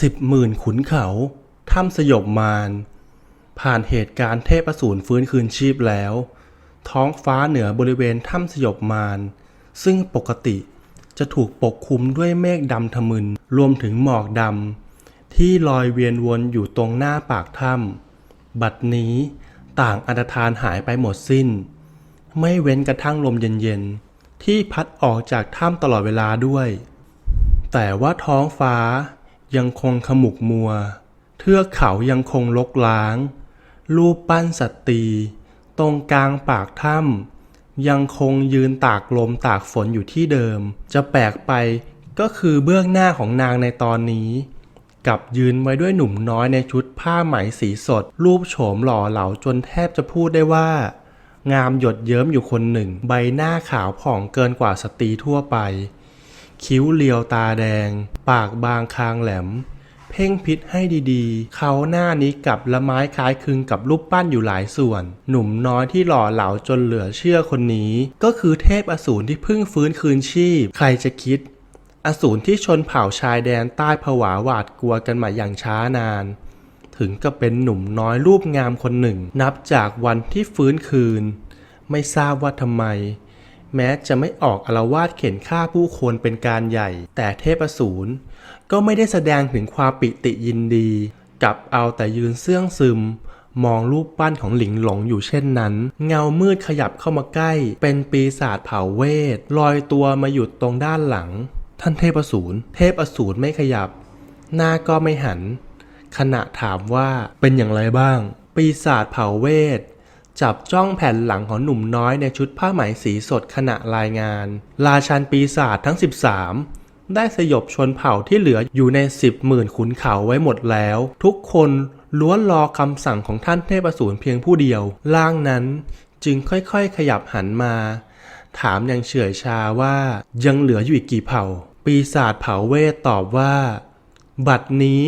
สิบหมื่นขุนเขาถ้ำสยบมารผ่านเหตุการณ์เทพอสูรฟื้นคืนชีพแล้ว ท้องฟ้าเหนือบริเวณถ้ำสยบมารซึ่งปกติจะถูกปกคลุมด้วยเมฆดำทะมึนรวมถึงหมอกดำที่ลอยเวียนวนอยู่ตรงหน้าปากถ้ำบัดนี้ต่างอันตรธานหายไปหมดสิ้น ไม่เว้นกระทั่งลมเย็นๆ ที่พัดออกจากถ้ำตลอดเวลาด้วย แต่ว่าท้องฟ้า ยังคงขมุกมัว เทือกเขายังคงลกล้าง รูปปั้นสตรีตรงกลางปากถ้ำยังคงยืนตากลมตากฝนอยู่ที่เดิม จะแปลกไปก็คือเบื้องหน้าของนางในตอนนี้ กับยืนไว้ด้วยหนุ่มน้อยในชุดผ้าไหมสีสด รูปโฉมหล่อเหลาจนแทบจะพูดได้ว่า งามหยดเยิ้มอยู่คนหนึ่ง ใบหน้าขาวผ่องเกินกว่าสตรีทั่วไป คิ้วเลียวตาแดง ปากบางคางแหลม เพ่งพิษให้ดีๆ เขาหน้านี้กับละไม้คล้ายคลึงกับรูปปั้นอยู่หลายส่วน หนุ่มน้อยที่หล่อเหลาจนเหลือเชื่อคนนี้ ก็คือเทพอสูรที่เพิ่งฟื้นคืนชีพ ใครจะคิด อสูรที่ชนเผ่าชายแดนใต้ผวาหวาดกลัวกันมาอย่างช้านานถึงกับเป็นหนุ่มน้อยรูปงามคนหนึ่ง นับจากวันที่ฟื้นคืน ไม่ทราบว่าทำไม แม้จะไม่ออกอารวาสเข็นฆ่าผู้คนเป็นการใหญ่ แต่เทพสูรก็ไม่ได้แสดงถึงความปิติยินดี กับเอาแต่ยืนเสื่องซึม มองรูปปั้นของหลิงหลงอยู่เช่นนั้น เงามืดขยับเข้ามาใกล้ เป็นปีศาจเผ่าเวทลอยตัวมาหยุดตรงด้านหลัง ท่านเทพสูรเทพอสูรไม่ขยับ หน้าก็ไม่หัน ขณะถามว่าเป็นอย่างไรบ้าง ปีศาจเผ่าเวท จับจ้องแผ่นหลังของหนุ่มน้อยในชุดผ้าไหมสีสดขณะรายงาน ราชันปีศาจทั้ง 13 ได้สยบชนเผ่าที่เหลืออยู่ในสิบหมื่นขุนเขาไว้หมดแล้ว ทุกคนล้วนรอคำสั่งของท่านเทพสูรเพียงผู้เดียวร่างนั้นจึงค่อยๆ ขยับหันมา ถามย่างเฉื่อยชาว่ายังเหลืออยู่อีกกี่เผ่า ปีศาจเผ่าเวทตอบว่า บัดนี้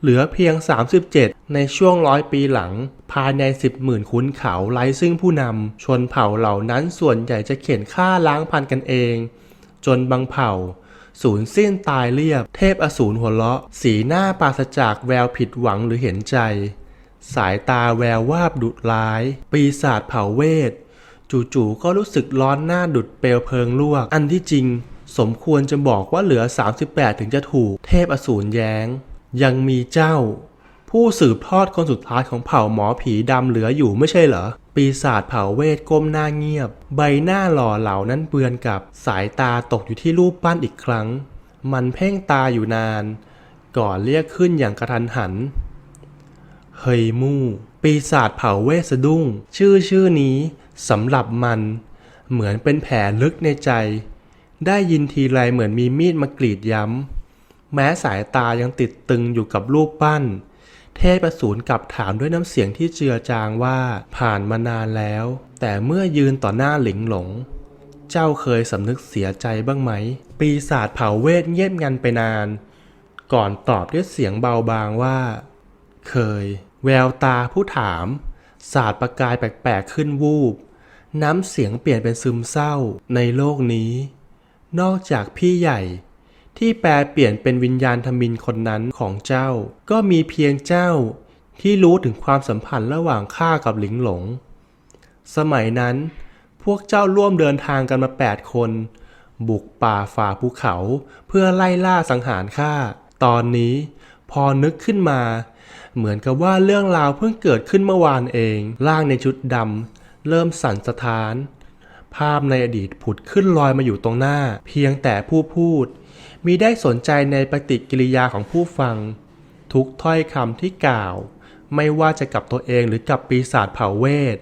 เหลือเพียง 37 ในช่วงร้อยปีหลัง ภายใน 10หมื่นขุนเขาไร้ซึ่งผู้นำชนเผ่าเหล่านั้นส่วนใหญ่จะเข็นฆ่าล้างพันกันเอง จนบางเผ่า สูญสิ้นตายเรียบ เทพอสูรหัวเราะ สีหน้าปราศจากแววผิดหวังหรือเห็นใจ สายตาแวววาบดุร้าย ปีศาจเผ่าเวท จู่ๆก็รู้สึกร้อนหน้าดุดเปลวเพลิงลวก อันที่จริง สมควรจะบอกว่าเหลือ 38 ถึงจะถูก เทพอสูรแย้ง ยังมีเจ้า ผู้สืบทอดคนสุดท้ายของเผ่าหมอผีดำเหลืออยู่ไม่ใช่เหรอ ปีศาจเผ่าเวทก้มหน้าเงียบ ใบหน้าหล่อเหลานั้นเบือนกับสายตาตกอยู่ที่รูปปั้นอีกครั้ง มันเพ่งตาอยู่นาน ก่อนเรียกขึ้นอย่างกระทันหัน เฮยมู่ ปีศาจเผ่าเวทสะดุ้ง ชื่อชื่อนี้สำหรับมัน เหมือนเป็นแผลลึกในใจ ได้ยินทีไรเหมือนมีมีดมากรีดย้ำแม้สายตายังติดตึงอยู่กับรูปปั้น เทพอสูรกลับถามด้วยน้ำเสียงที่เจือจางว่าผ่านมานานแล้ว แต่เมื่อยืนต่อหน้าหลิงหลง เจ้าเคยสำนึกเสียใจบ้างไหม ปีศาจเผ่าเวทเงียบงันไปนาน ก่อนตอบด้วยเสียงเบาบางว่า เคย แววตาผู้ถาม ศาสาดประกายแปลกๆขึ้นวูบ น้ำเสียงเปลี่ยนเป็นซึมเศร้าในโลกนี้ นอกจากพี่ใหญ่ ที่แปลเปลี่ยนเป็นวิญญาณธมินคนนั้นของเจ้า ก็มีเพียงเจ้าที่รู้ถึงความสัมพันธ์ระหว่างข้ากับหลิงหลง สมัยนั้น พวกเจ้าร่วมเดินทางกันมาแปดคน บุกป่าฝ่าภูเขาเพื่อไล่ล่าสังหารข้า ตอนนี้พอนึกขึ้นมา เหมือนกับว่าเรื่องราวเพิ่งเกิดขึ้นเมื่อวานเอง ร่างในชุดดำเริ่มสั่นสะท้าน ภาพในอดีตผุดขึ้นลอยมาอยู่ตรงหน้า เพียงแต่ผู้พูด มิได้สนใจในปฏิกิริยาของผู้ฟัง ทุกถ้อยคำที่กล่าว ไม่ว่าจะกับตัวเองหรือกับปีศาจเผ่าเวท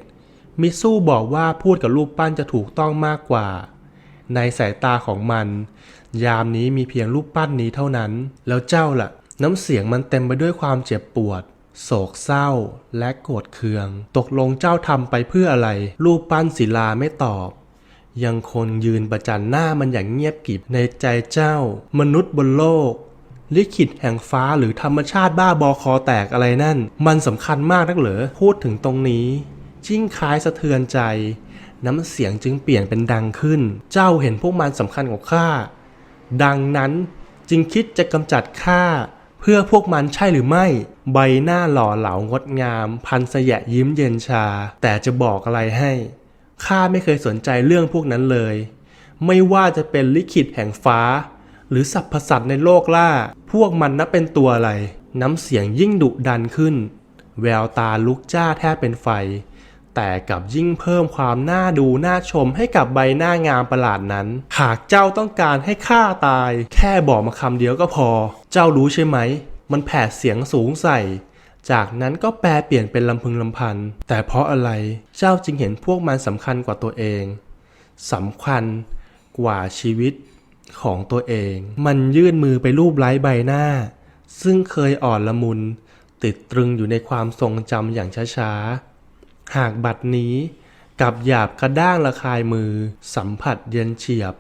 มิสู้บอกว่าพูดกับรูปปั้นจะถูกต้องมากกว่า ในสายตาของมัน ยามนี้มีเพียงรูปปั้นนี้เท่านั้น แล้วเจ้าล่ะ น้ำเสียงมันเต็มไปด้วยความเจ็บปวด โศกเศร้า และโกรธเคือง ตกลงเจ้าทำไปเพื่ออะไร รูปปั้นศิลาไม่ตอบ ยังคงยืนประจันหน้ามันอย่างเงียบกริบในใจเจ้า มนุษย์บนโลก ลิขิตแห่งฟ้าหรือธรรมชาติบ้าบอคอแตกอะไรนั่น มันสำคัญมากนักเหรอพูดถึงตรงนี้จิ้งคล้ายสะเทือนใจ น้ำเสียงจึงเปลี่ยนเป็นดังขึ้น เจ้าเห็นพวกมันสำคัญกว่าข้าดังนั้นจึงคิดจะกำจัดข้าเพื่อพวกมันใช่หรือไม่ ใบหน้าหล่อเหลางดงาม พันสยะยิ้มเย็นชา แต่จะบอกอะไรให้ ข้าไม่เคยสนใจเรื่องพวกนั้นเลย ไม่ว่าจะเป็นลิขิตแห่งฟ้า หรือสรรพสัตว์ในโลกล่า พวกมันนับเป็นตัวอะไร น้ำเสียงยิ่งดุดันขึ้น แววตาลุกจ้าแทบเป็นไฟ แต่กับยิ่งเพิ่มความน่าดูน่าชมให้กับใบหน้างามประหลาดนั้น หากเจ้าต้องการให้ข้าตาย แค่บอกมาคำเดียวก็พอ เจ้ารู้ใช่ไหม มันแผดเสียงสูงใส่ จากนั้นก็แปลเปลี่ยนเป็นลำพึงลำพัน แต่เพราะอะไรเจ้าจึงเห็นพวกมันสำคัญกว่าตัวเองสำคัญกว่าชีวิตของตัวเอง มันยื่นมือไปรูปไล้ใบหน้า ซึ่งเคยอ่อนละมุน ติดตรึงอยู่ในความทรงจำอย่างช้าๆ หากบัดนี้กับหยาบกระด้างระคายมือ สัมผัสเย็นเฉียบ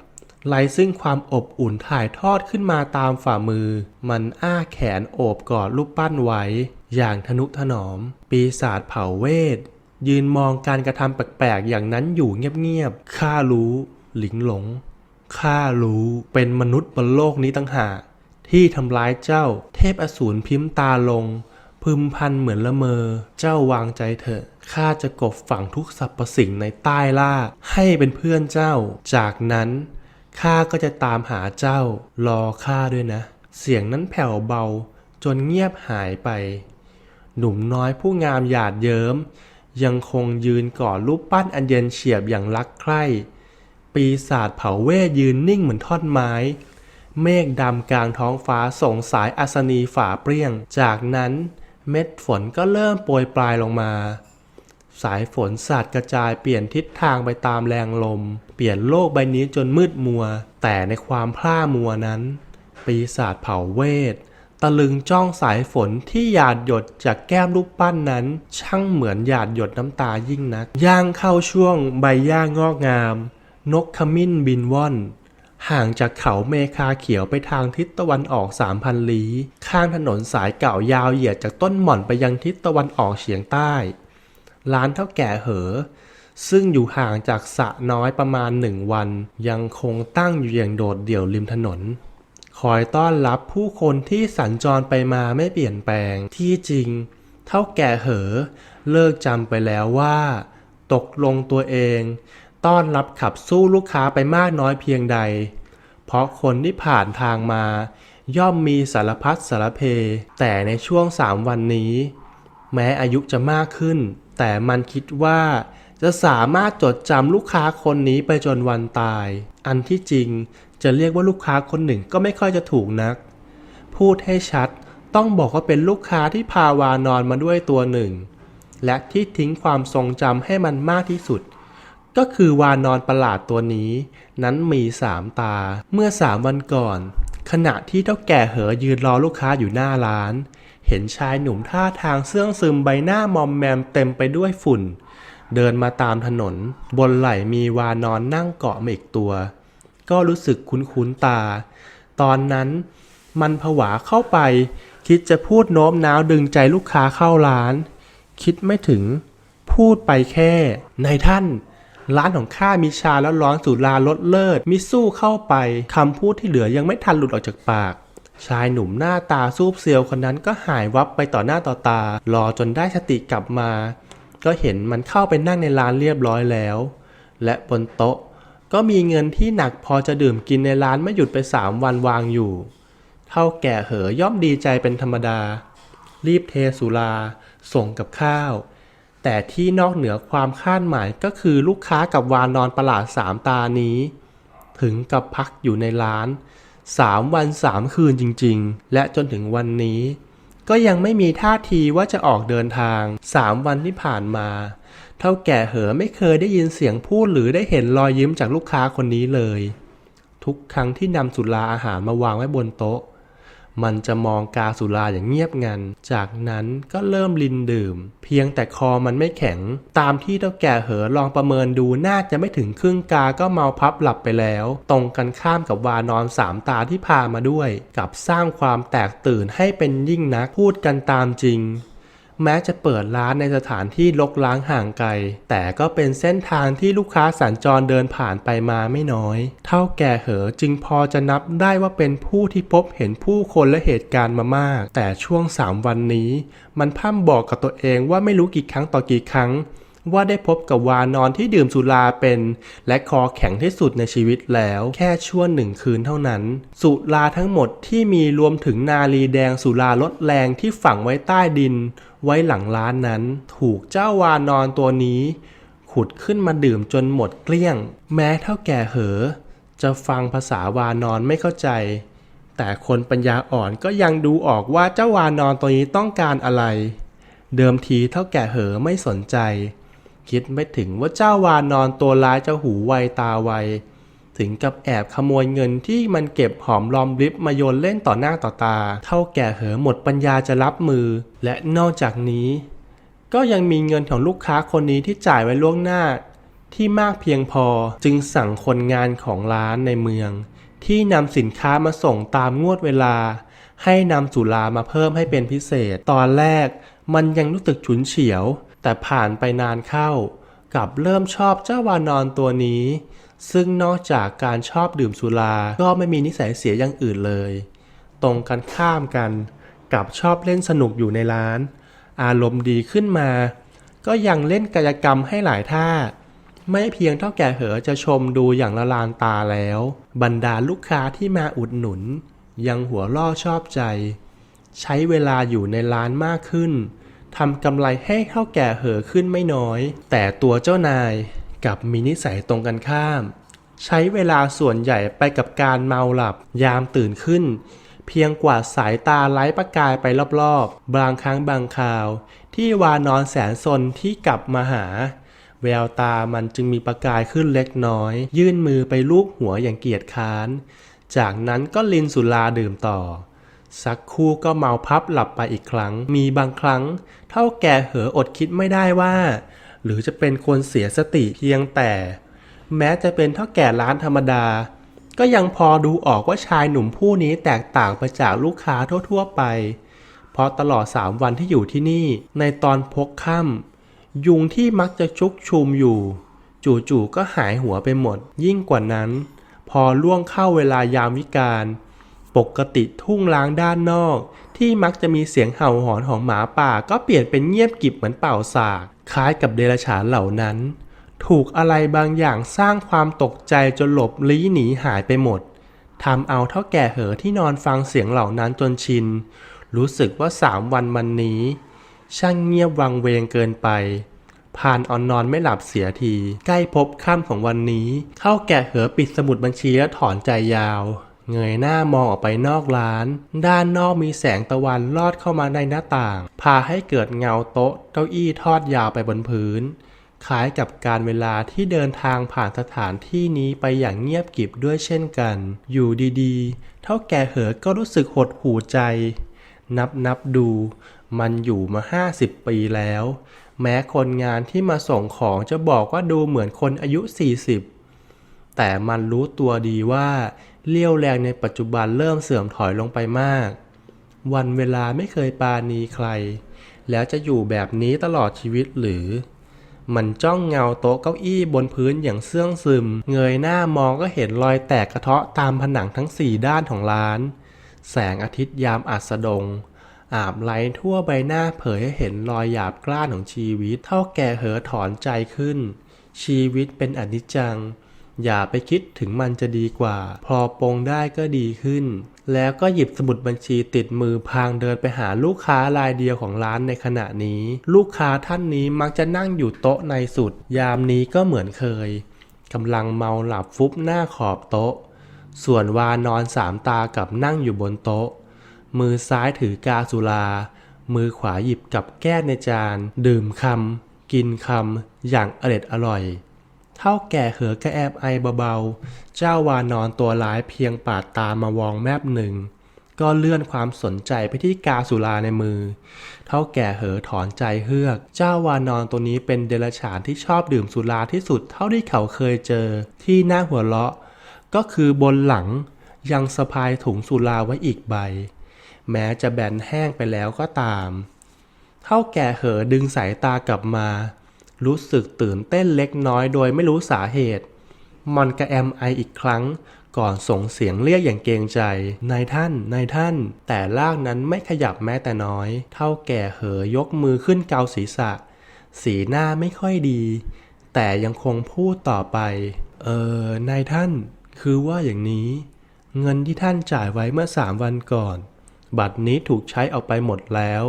ไล่ซึ่งความอบอุ่นถ่ายทอดขึ้นมาตามฝ่ามือ มันอ้าแขนโอบกอดรูปปั้นไว้ อย่างทนุถนอม ปีศาจเผ่าเวท ยืนมองการกระทำแปลกๆ อย่างนั้นอยู่เงียบๆ ข้ารู้ หลิงหลง ข้ารู้เป็นมนุษย์บนโลกนี้ตั้งหากที่ทำร้ายเจ้า เทพอสูรพิมพ์ตาลง พึมพันเหมือนละเมอ เจ้าวางใจเถอะข้าจะกบฝังทุกสรรพสิ่งในใต้ล่า ให้เป็นเพื่อนเจ้า จากนั้นข้าก็จะตามหาเจ้ารอข้าด้วยนะ เสียงนั้นแผ่วเบา จนเงียบหายไป หนุ่มน้อยผู้งามหยาดเยิ้ม ยังคงยืนกอดรูปปั้นอันเย็นเฉียบอย่างรักใคร่ปีศาจเผาเวทยืนนิ่งเหมือนท่อนไม้ เมฆดำกลางท้องฟ้าส่งสายอัศนีฝ่าเปรี้ยง จากนั้นเม็ดฝนก็เริ่มโปรยปลายลงมา สายฝนสาดกระจายเปลี่ยนทิศทางไปตามแรงลม เปลี่ยนโลกใบนี้จนมืดมัว แต่ในความพร่ามัวนั้น ปีศาจเผาเวท ตะลึงจ้องสายฝนที่หยาดหยดจากแก้มรูปปั้นนั้น ช่างเหมือนหยาดหยดน้ำตายิ่งนัก ย่างเข้าช่วงใบหญ้างอกงาม นกขมิ้นบินว่อน ห่างจากเขาเมคาเขียวไปทางทิศตะวันออก3,000ลี้ ข้างถนนสายเก่ายาวเหยียดจากต้นหม่อนไปยังทิศตะวันออกเฉียงใต้ ร้านเท่าแก่เหอ ซึ่งอยู่ห่างจากสะน้อยประมาณหนึ่งวัน ยังคงตั้งอยู่อย่างโดดเดี่ยวริมถนน คอยต้อนรับผู้คนที่สัญจรไปมาไม่เปลี่ยนแปลงที่จริง เท่าแก่เหอ เลิกจำไปแล้วว่า ตกลงตัวเอง ต้อนรับขับสู้ลูกค้าไปมากน้อยเพียงใด เพราะคนที่ผ่านทางมา ย่อมมีสารพัดสารเพ แต่ในช่วงสามวันนี้ แม้อายุจะมากขึ้น แต่มันคิดว่า จะสามารถจดจำลูกค้าคนนี้ไปจนวันตาย อันที่จริงจะเรียกว่าลูกค้าคนหนึ่งก็ไม่ค่อยจะถูกนัก พูดให้ชัดต้องบอกว่าเป็นลูกค้าที่พาวานอนมาด้วยตัวหนึ่ง และที่ทิ้งความทรงจำให้มันมากที่สุด ก็คือวานอนประหลาดตัวนี้ นั้นมีสามตา เมื่อสามวันก่อน ขณะที่เท่าแก่เหอยืนรอลูกค้าอยู่หน้าร้าน เห็นชายหนุ่มท่าทางเสื่องซึมใบหน้ามอมแมมเต็มไปด้วยฝุ่น เดินมาตามถนน บนไหล่มีวานอนนั่งเกาะมาอีกตัว ก็รู้สึกคุ้นๆตา ตอนนั้นมันผวาเข้าไป คิดจะพูดโน้มน้าวดึงใจลูกค้าเข้าร้าน คิดไม่ถึง พูดไปแค่ ในท่าน ร้านของข้ามีชาแล้วร้อนสุราลดเลิศมิสู้เข้าไปคำพูดที่เหลือยังไม่ทันหลุดออกจากปากชายหนุ่มหน้าตาซูบเซียวคนนั้นก็หายวับไปต่อหน้าต่อตา รอจนได้สติกลับมา ก็เห็นมันเข้าไปนั่งในร้านเรียบร้อยแล้ว และบนโต๊ะ ก็มีเงินที่หนักพอจะดื่มกินในร้านไม่หยุดไปสามวันวางอยู่ เท่าแก่เหอย่อมดีใจเป็นธรรมดา รีบเทสุรา ส่งกับข้าว แต่ที่นอกเหนือความคาดหมายก็คือลูกค้ากับวานอนประหลาดสามตานี้ ถึงกับพักอยู่ในร้านสามวันสามคืนจริง ๆ และจนถึงวันนี้ ก็ยังไม่มีท่าทีว่าจะออกเดินทางสามวันที่ผ่านมา เท่าแก่เหอไม่เคยได้ยินเสียงพูดหรือได้เห็นรอยยิ้มจากลูกค้าคนนี้เลย ทุกครั้งที่นำสุราอาหารมาวางไว้บนโต๊ะ มันจะมองกาสุราอย่างเงียบงัน จากนั้นก็เริ่มลินดื่ม เพียงแต่คอมันไม่แข็ง ตามที่เท่าแก่เหอลองประเมินดูน่าจะไม่ถึงครึ่งกาก็เมาพับหลับไปแล้ว ตรงกันข้ามกับวานอนสามตาที่พามาด้วย กับสร้างความแตกตื่นให้เป็นยิ่งนักพูดกันตามจริง แม้จะเปิดร้านในสถานที่ลกล้างห่างไกล แต่ก็เป็นเส้นทางที่ลูกค้าสัญจรเดินผ่านไปมาไม่น้อย เท่าแก่เหอจึงพอจะนับได้ว่าเป็นผู้ที่พบเห็นผู้คนและเหตุการณ์มามาก แต่ช่วงสามวันนี้ มันพร่ำบอกกับตัวเองว่าไม่รู้กี่ครั้งต่อกี่ครั้ง ว่าได้พบกับวานอนที่ดื่มสุราเป็น และคอแข็งที่สุดในชีวิตแล้ว แค่ช่วงหนึ่งคืนเท่านั้น สุราทั้งหมดที่มีรวมถึงนาลีแดงสุราลดแรงที่ฝังไว้ใต้ดิน ไว้หลังร้านนั้น ถูกเจ้าวานอนตัวนี้ ขุดขึ้นมาดื่มจนหมดเกลี้ยง แม้เท่าแก่เหอ จะฟังภาษาวานอนไม่เข้าใจ แต่คนปัญญาอ่อนก็ยังดูออกว่าเจ้าวานอนตัวนี้ต้องการอะไร เดิมทีเท่าแก่เหอไม่สนใจ คิดไม่ถึงว่าเจ้าวานอนตัวร้ายจะหูไวตาไว ถึงกับแอบขโมยเงินที่มันเก็บหอมรอมริบมาโยนเล่นต่อหน้าต่อตา เท่าแก่เหอหมดปัญญาจะรับมือ และนอกจากนี้ ก็ยังมีเงินของลูกค้าคนนี้ที่จ่ายไว้ล่วงหน้า ที่มากเพียงพอจึงสั่งคนงานของร้านในเมือง ที่นำสินค้ามาส่งตามงวดเวลา ให้นำสุรามาเพิ่มให้เป็นพิเศษ ตอนแรกมันยังรู้สึกฉุนเฉียว แต่ผ่านไปนานเข้า กับเริ่มชอบเจ้าวานอนตัวนี้ ซึ่งนอกจากการชอบดื่มสุรา ก็ไม่มีนิสัยเสียอย่างอื่นเลย ตรงกันข้ามกัน กับชอบเล่นสนุกอยู่ในร้าน อารมณ์ดีขึ้นมา ก็ยังเล่นกายกรรมให้หลายท่า ไม่เพียงเท่าแก่เหอจะชมดูอย่างละลานตาแล้ว บรรดาลูกค้าที่มาอุดหนุน ยังหัวล่อชอบใจ ใช้เวลาอยู่ในร้านมากขึ้นทำกำไรให้เท่าแก่เหอขึ้นไม่น้อย แต่ตัวเจ้านาย กับมีนิสัยตรงกันข้าม ใช้เวลาส่วนใหญ่ไปกับการเมาหลับ ยามตื่นขึ้น เพียงกว่าสายตาไร้ประกายไปรอบๆ บางครั้งบางคราว ที่วานอนแสนสนที่กลับมาหา แววตามันจึงมีประกายขึ้นเล็กน้อย ยื่นมือไปลูบหัวอย่างเกียจค้าน จากนั้นก็ลินสุราดื่มต่อสักครู่ก็เมาพับหลับไปอีกครั้ง มีบางครั้ง เท่าแก่เหออดคิดไม่ได้ว่า หรือจะเป็นคนเสียสติเพียงแต่ แม้จะเป็นเท่าแก่ร้านธรรมดา ก็ยังพอดูออกว่าชายหนุ่มผู้นี้แตกต่างไปจากลูกค้าทั่วๆไป เพราะตลอดสามวันที่อยู่ที่นี่ในตอนพกค่ำยุงที่มักจะชุกชุมอยู่ จู่ๆก็หายหัวไปหมด ยิ่งกว่านั้น พอล่วงเข้าเวลายามวิกาลปกติทุ่งล้างด้านนอก ที่มักจะมีเสียงเห่าหอนของหมาป่าก็เปลี่ยนเป็นเงียบกิบเหมือนเป่าสาก คล้ายกับเดรัจฉานเหล่านั้น ถูกอะไรบางอย่างสร้างความตกใจจนหลบลี้หนีหายไปหมดทำเอาเท่าแก่เหอที่นอนฟังเสียงเหล่านั้นจนชิน รู้สึกว่าสามวันมันนี้ ช่างเงียบวังเวงเกินไปผ่านออนนอนไม่หลับเสียที ใกล้พบค่ำของวันนี้ เข้าแก่เหอปิดสมุดบัญชีและถอนใจยาว เงยหน้ามองออกไปนอกร้าน ด้านนอกมีแสงตะวันลอดเข้ามาในหน้าต่าง พาให้เกิดเงาโต๊ะเก้าอี้ทอดยาวไปบนพื้น คล้ายกับการเวลาที่เดินทางผ่านสถานที่นี้ไปอย่างเงียบกริบด้วยเช่นกัน อยู่ดีๆ เท่าแก่เหอก็รู้สึกหดหู่ใจ นับนับดู มันอยู่มาห้าสิบปีแล้ว แม้คนงานที่มาส่งของจะบอกว่าดูเหมือนคนอายุ 40 แต่มันรู้ตัวดีว่า เลี้ยวแรงในปัจจุบันเริ่มเสื่อมถอยลงไปมาก วันเวลาไม่เคยปราณีใคร แล้วจะอยู่แบบนี้ตลอดชีวิตหรือ มันจ้องเงาโต๊ะเก้าอี้บนพื้นอย่างเสื่องซึม เงยหน้ามองก็เห็นรอยแตกกระเทาะตามผนังทั้งสี่ด้านของร้าน แสงอาทิตย์ยามอัสดงอาบไล้ทั่วใบหน้าเผยให้เห็นรอยหยาบกล้านของชีวิต เท่าแก่เหอถอนใจขึ้น ชีวิตเป็นอนิจจัง อย่าไปคิดถึงมันจะดีกว่า พอปรงได้ก็ดีขึ้น แล้วก็หยิบสมุดบัญชีติดมือพางเดินไปหาลูกค้ารายเดียวของร้านในขณะนี้ ลูกค้าท่านนี้มักจะนั่งอยู่โต๊ะในสุด ยามนี้ก็เหมือนเคยกำลังเมาหลับฟุบหน้าขอบโต๊ะ ส่วนวานอนสามตากับนั่งอยู่บนโต๊ะ มือซ้ายถือกาสุรา มือขวาหยิบกับแก้วในจาน ดื่มคำกินคำอย่างอร็ดอร่อย เท่าแก่เหอกระแอบไอเบาๆ เจ้าวานอนตัวร้ายเพียงปาดตามาวองแมบหนึ่ง ก็เลื่อนความสนใจไปที่กาสุราในมือ เท่าแก่เหอถอนใจเฮือก เจ้าวานอนตัวนี้เป็นเดรัจฉานที่ชอบดื่มสุราที่สุดเท่าที่เขาเคยเจอ ที่หน่าหัวเราะ ก็คือบนหลังยังสะพายถุงสุราไว้อีกใบ แม้จะแบนแห้งไปแล้วก็ตาม เท่าแก่เหอดึงสายตากลับมา รู้สึกตื่นเต้นเล็กน้อยโดยไม่รู้สาเหตุ มอนกระแอมไออีกครั้ง ก่อนส่งเสียงเรียกอย่างเกรงใจ นายท่าน นายท่าน แต่ล่างนั้นไม่ขยับแม้แต่น้อย เท่าแก่เหอยกมือขึ้นเกาศีรษะ สีหน้าไม่ค่อยดี แต่ยังคงพูดต่อไป เออ นายท่าน คือว่าอย่างนี้ เงินที่ท่านจ่ายไว้เมื่อสามวันก่อน บัตรนี้ถูกใช้ออกไปหมดแล้ว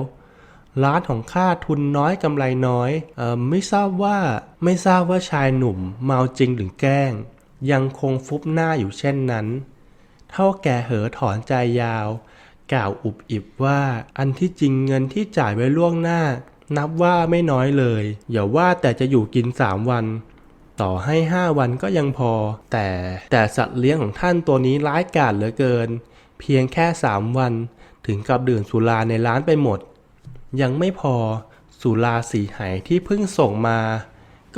ร้านของข้าทุนน้อยกำไรน้อยเออไม่ทราบว่าไม่ทราบว่าชายหนุ่มเมาจริงหรือแกล้ง ยังคงฟุบหน้าอยู่เช่นนั้น เท่าแก่เหอถอนใจยาว กล่าวอุบอิบว่าอันที่จริงเงินที่จ่ายไว้ล่วงหน้า นับว่าไม่น้อยเลย อย่าว่าแต่จะอยู่กินสามวัน ต่อให้ห้าวันก็ยังพอ แต่แต่สัตว์เลี้ยงของท่านตัวนี้ร้ายกาจเหลือเกิน เพียงแค่สามวัน ถึงกับดื่มสุราในร้านไปหมด ยังไม่พอสุราสีไหที่เพิ่งส่งมา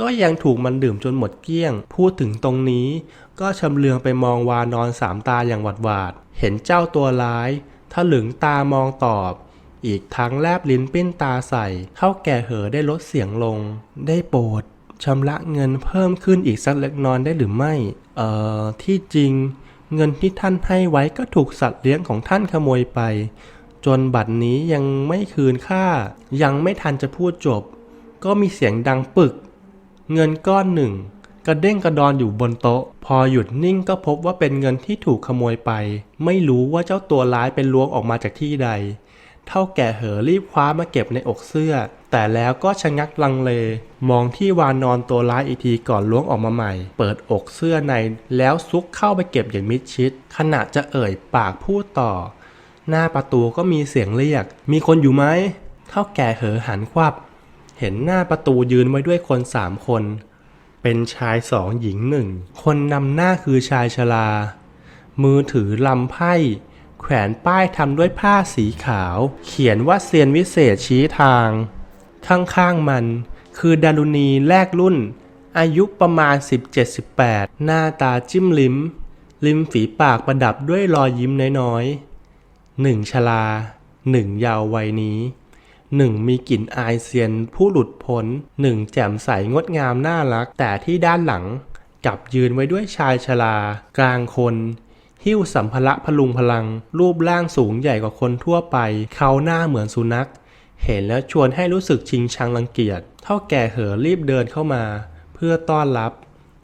ก็ยังถูกมันดื่มจนหมดเกลี้ยง พูดถึงตรงนี้ ก็ชำเลืองไปมองวานอนสามตาอย่างหวาดหวาด เห็นเจ้าตัวร้ายถลึงตามองตอบ อีกทั้งแลบลิ้นปิ้นตาใส่เท่าแก่เหอได้ลดเสียงลง ได้โปรดชำระเงินเพิ่มขึ้นอีกสักเล็กน้อยได้หรือไม่ เอ่อ ที่จริง เงินที่ท่านให้ไว้ก็ถูกสัตว์เลี้ยงของท่านขโมยไป จนบัดนี้ยังไม่คืนค่า ยังไม่ทันจะพูดจบ ก็มีเสียงดังปึก เงินก้อนหนึ่ง กระเด้งกระดอนอยู่บนโต๊ะ พอหยุดนิ่งก็พบว่าเป็นเงินที่ถูกขโมยไป ไม่รู้ว่าเจ้าตัวร้ายเป็นล้วงออกมาจากที่ใด เท่าแก่เหอรีบคว้ามาเก็บในอกเสื้อ แต่แล้วก็ชะงักลังเล มองที่วานนอนตัวร้ายอีกทีก่อนล้วงออกมาใหม่ เปิดอกเสื้อในแล้วซุกเข้าไปเก็บอย่างมิดชิด ขณะจะเอ่ยปากพูดต่อ หน้าประตูก็มีเสียงเรียก มีคนอยู่ไหมเท่าแก่เหอหันควับ เห็นหน้าประตูยืนไว้ด้วยคนสามคน เป็นชายสองหญิงหนึ่ง คนนำหน้าคือชายชรา มือถือลำไพ่ แขวนป้ายทำด้วยผ้าสีขาว เขียนว่าเซียนวิเศษชี้ทาง ข้างๆมัน คือดารุณีแลกรุ่น อายุประมาณ 17-18 หน้าตาจิ้มลิ้ม ริมฝีปากประดับด้วยรอยยิ้มน้อยๆ หนึ่งชลาหนึ่งยาววัยนี้หนึ่งมีกลิ่นอายเซียนผู้หลุดพ้นหนึ่งแจ่มใสงดงามน่ารัก แต่ที่ด้านหลังกลับยืนไว้ด้วยชายชรา กลางคน หิ้วสัมภาระพลุงพลัง รูปร่างสูงใหญ่กว่าคนทั่วไป เขาหน้าเหมือนสุนัข เห็นแล้วชวนให้รู้สึกชิงชังรังเกียจ เท่าแก่เหอรีบเดินเข้ามา เพื่อต้อนรับ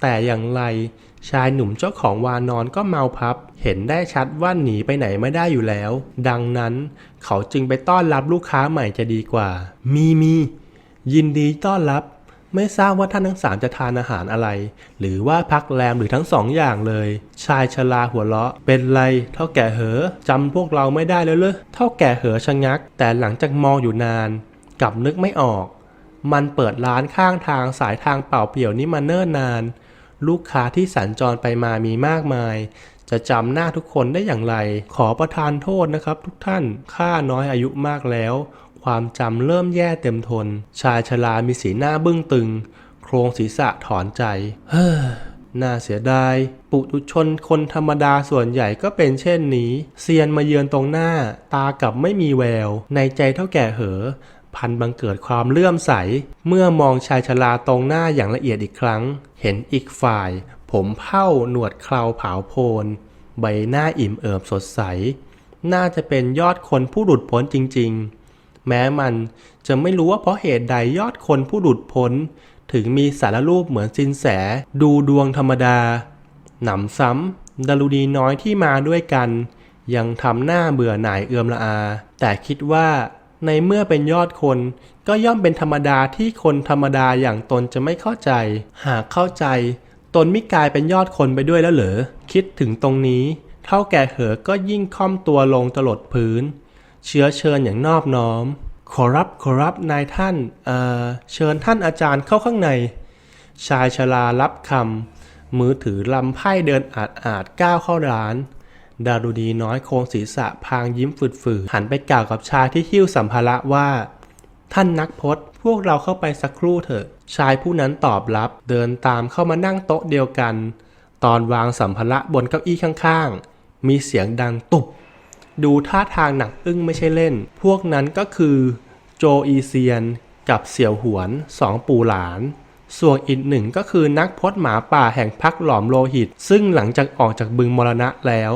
แต่อย่างไร ชายหนุ่มเจ้าของวานอนก็เมาพับ เห็นได้ชัดว่าหนีไปไหนไม่ได้อยู่แล้ว ดังนั้นเขาจึงไปต้อนรับลูกค้าใหม่จะดีกว่า มีมี ยินดีต้อนรับ ไม่ทราบว่าท่านทั้งสามจะทานอาหารอะไร หรือว่าพักแรมหรือทั้งสองอย่างเลย ชายชราหัวเราะ เป็นไร เท่าแก่เหอจำพวกเราไม่ได้แล้วเหรอเท่าแก่เหอชะงัก แต่หลังจากมองอยู่นานกลับนึกไม่ออก มันเปิดร้านข้างทางสายทางเปล่าเปลี่ยวนี้มาเนิ่นนาน ลูกค้าที่สัญจรไปมามีมากมาย จะจำหน้าทุกคนได้อย่างไร ขอประทานโทษนะครับ ทุกท่านข้าน้อยอายุมากแล้ว ความจำเริ่มแย่เต็มทน ชายชรามีสีหน้าบึ้งตึง โครงศีรษะถอนใจ เฮ้อน่าเสียดาย ปุถุชนคนธรรมดาส่วนใหญ่ก็เป็นเช่นนี้ เซียนมาเยือนตรงหน้า ตากับไม่มีแวว ในใจเท่าแก่เหอ พันบังเกิดความเลื่อมใส เมื่อมองชายชราตรงหน้าอย่างละเอียดอีกครั้ง เห็นอีกฝ่าย ผมเผ้าหนวดเคราผาวโพน ใบหน้าอิ่มเอิบสดใส น่าจะเป็นยอดคนผู้หลุดพ้นจริง ๆ แม้มันจะไม่รู้ว่าเพราะเหตุใดยอดคนผู้หลุดพ้น ถึงมีสารรูปเหมือนสินแส ดูดวงธรรมดา หนำซ้ำดารุณีน้อยที่มาด้วยกัน ยังทำหน้าเบื่อหน่ายเอือมละอา แต่คิดว่า ในเมื่อเป็นยอดคน ก็ย่อมเป็นธรรมดาที่คนธรรมดาอย่างตนจะไม่เข้าใจ หากเข้าใจ ตนไม่กลายเป็นยอดคนไปด้วยแล้วเหรอคิดถึงตรงนี้ เท่าแก่เหอก็ยิ่งค่อมตัวลงจลดพื้น เชื้อเชิญอย่างนอบน้อม ขอรับขอรับนายท่าน เอ่อ เชิญท่านอาจารย์เข้าข้างใน ชายชรารับคำมือถือลำไพ่เดินอาดอาดก้าวเข้าร้าน ดารุดีน้อยโคงศีรษะพางยิ้มฝืดๆหันไปกล่าวกับชายที่หิ้วสัมภาระว่า ท่านนักพจน์พวกเราเข้าไปสักครู่เถอะ ชายผู้นั้นตอบรับ เดินตามเข้ามานั่งโต๊ะเดียวกัน ตอนวางสัมภาระบนเก้าอี้ข้างๆ มีเสียงดังตุบ ดูท่าทางหนักอึ้งไม่ใช่เล่น พวกนั้นก็คือโจอีเซียนกับเสี่ยวหวนสองปู่หลาน ส่วนอีกหนึ่งก็คือนักพจน์หมาป่าแห่งพักหลอมโลหิต ซึ่งหลังจากออกจากบึงมรณะแล้ว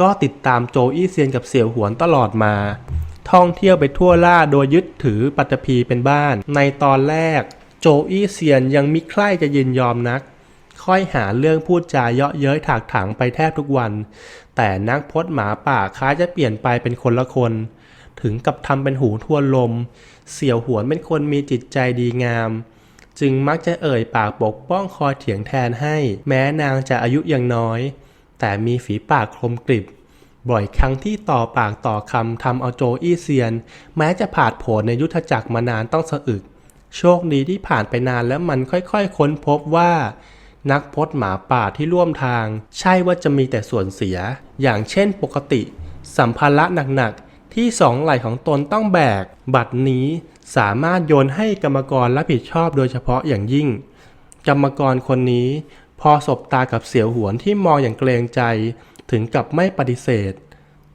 ก็ติดตามโจอี้เซียนกับเสี่ยวหวนตลอดมา ท่องเที่ยวไปทั่วล่าโดยยึดถือปัตตภีเป็นบ้าน ในตอนแรก โจอี้เซียนยังมิใคร่จะยินยอมนัก ค่อยหาเรื่องพูดจาเยาะเย้ยถากถังไปแทบทุกวัน แต่นักพจน์หมาป่าคล้ายจะเปลี่ยนไปเป็นคนละคน ถึงกับทำเป็นหูทวนลม เสี่ยวหวนเป็นคนมีจิตใจดีงามจึงมักจะเอ่ยปากปกป้องคอยเถียงแทนให้ แม้นางจะอายุยังน้อย แต่มีฝีปากคมกริบ บ่อยครั้งที่ต่อปากต่อคำทำเอาโจอี้เซียน แม้จะผ่านผลในยุทธจักรมานานต้องสะอึก โชคดีที่ผ่านไปนานแล้วมันค่อยๆ ค้นพบว่า นักพจน์หมาป่าที่ร่วมทาง ใช่ว่าจะมีแต่ส่วนเสีย อย่างเช่นปกติ สัมภาระหนักๆ ที่สองไหล่ของตนต้องแบก บัตรนี้สามารถโยนให้กรรมกรรับผิดชอบโดยเฉพาะอย่างยิ่ง กรรมกรคนนี้ พอสบตากับเสี่ยวหวนที่มองอย่างเกรงใจ ถึงกับไม่ปฏิเสธ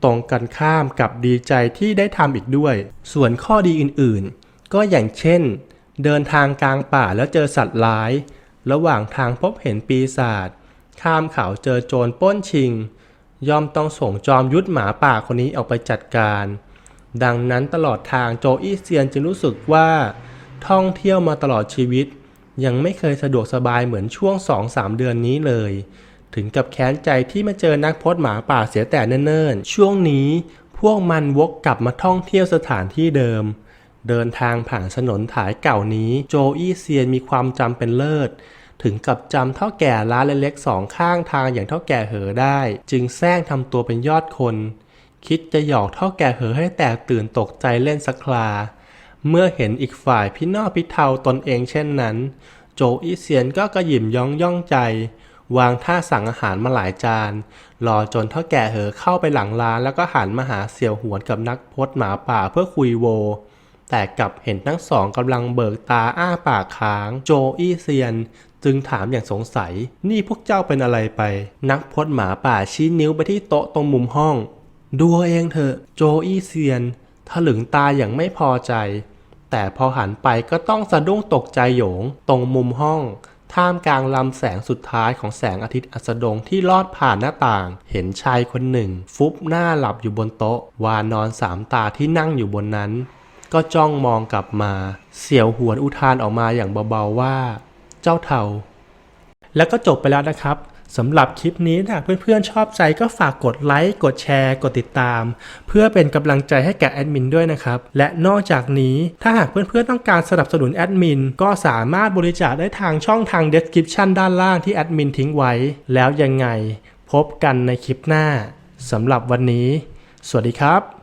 ตรงกันข้ามกับดีใจที่ได้ทำอีกด้วย ส่วนข้อดีอื่นๆ ก็อย่างเช่น เดินทางกลางป่าแล้วเจอสัตว์ร้าย ระหว่างทางพบเห็นปีศาจข้ามเขาเจอโจรป้นชิง ย่อมต้องส่งจอมยุทธหมาป่าคนนี้ออกไปจัดการ ดังนั้นตลอดทางโจอี้เซียนจึงรู้สึกว่า ท่องเที่ยวมาตลอดชีวิต ยังไม่เคยสะดวกสบายเหมือนช่วง 2-3 เดือนนี้เลย ถึงกับแค้นใจที่มาเจอนักพจน์หมาป่าเสียแต่เนิ่นๆ ช่วงนี้พวกมันวกกลับมาท่องเที่ยวสถานที่เดิม เดินทางผ่านถนนถายเก่านี้ โจอี้เซียนมีความจำเป็นเลิศ ถึงกับจำเท่าแก่ร้านเล็กๆสองข้างทางอย่างเท่าแก่เหอได้ จึงแซงทำตัวเป็นยอดคน คิดจะหยอกเท่าแก่เหอให้แตกตื่นตกใจเล่นสักครา เมื่อเห็นอีกฝ่ายพี่นอพิเทาตนเองเช่นนั้น โจอี้เซียนก็กระหยิมย่องย่องใจ วางท่าสั่งอาหารมาหลายจานรอจนเท่าแก่เหอเข้าไปหลังร้านแล้วก็หันมาหาเสี่ยวหวนกับนักพจน์หมาป่าเพื่อคุยโว แต่กลับเห็นทั้งสองกำลังเบิกตาอ้าปากค้าง โจอี้เซียนจึงถามอย่างสงสัย นี่พวกเจ้าเป็นอะไรไป นักพจน์หมาป่าชี้นิ้วไปที่โต๊ะตรงมุมห้อง ดูเอาเองเถอะ โจอี้เซียนถลึงตาอย่างไม่พอใจ แต่พอหันไปก็ต้องสะดุ้งตกใจโหยง ตรงมุมห้อง ท่ามกลางลำแสงสุดท้ายของแสงอาทิตย์อัสดงที่ลอดผ่านหน้าต่าง เห็นชายคนหนึ่ง ฟุบหน้าหลับอยู่บนโต๊ะ วานอนสามตาที่นั่งอยู่บนนั้น ก็จ้องมองกลับมา เสี่ยวหวนอุทานออกมาอย่างเบาๆว่า เจ้าเทาแล้วก็จบไปแล้วนะครับ สำหรับคลิปนี้ถ้าเพื่อนๆชอบใจก็ฝากกดไลค์กดแชร์กดติดตาม เพื่อเป็นกำลังใจให้แก่แอดมินด้วยนะครับ และนอกจากนี้ถ้าหากเพื่อนๆต้องการสนับสนุนแอดมินก็สามารถบริจาคได้ทางช่องทาง description ด้านล่างที่แอดมินทิ้งไว้ แล้วยังไง พบกันในคลิปหน้าสำหรับวันนี้ สวัสดีครับ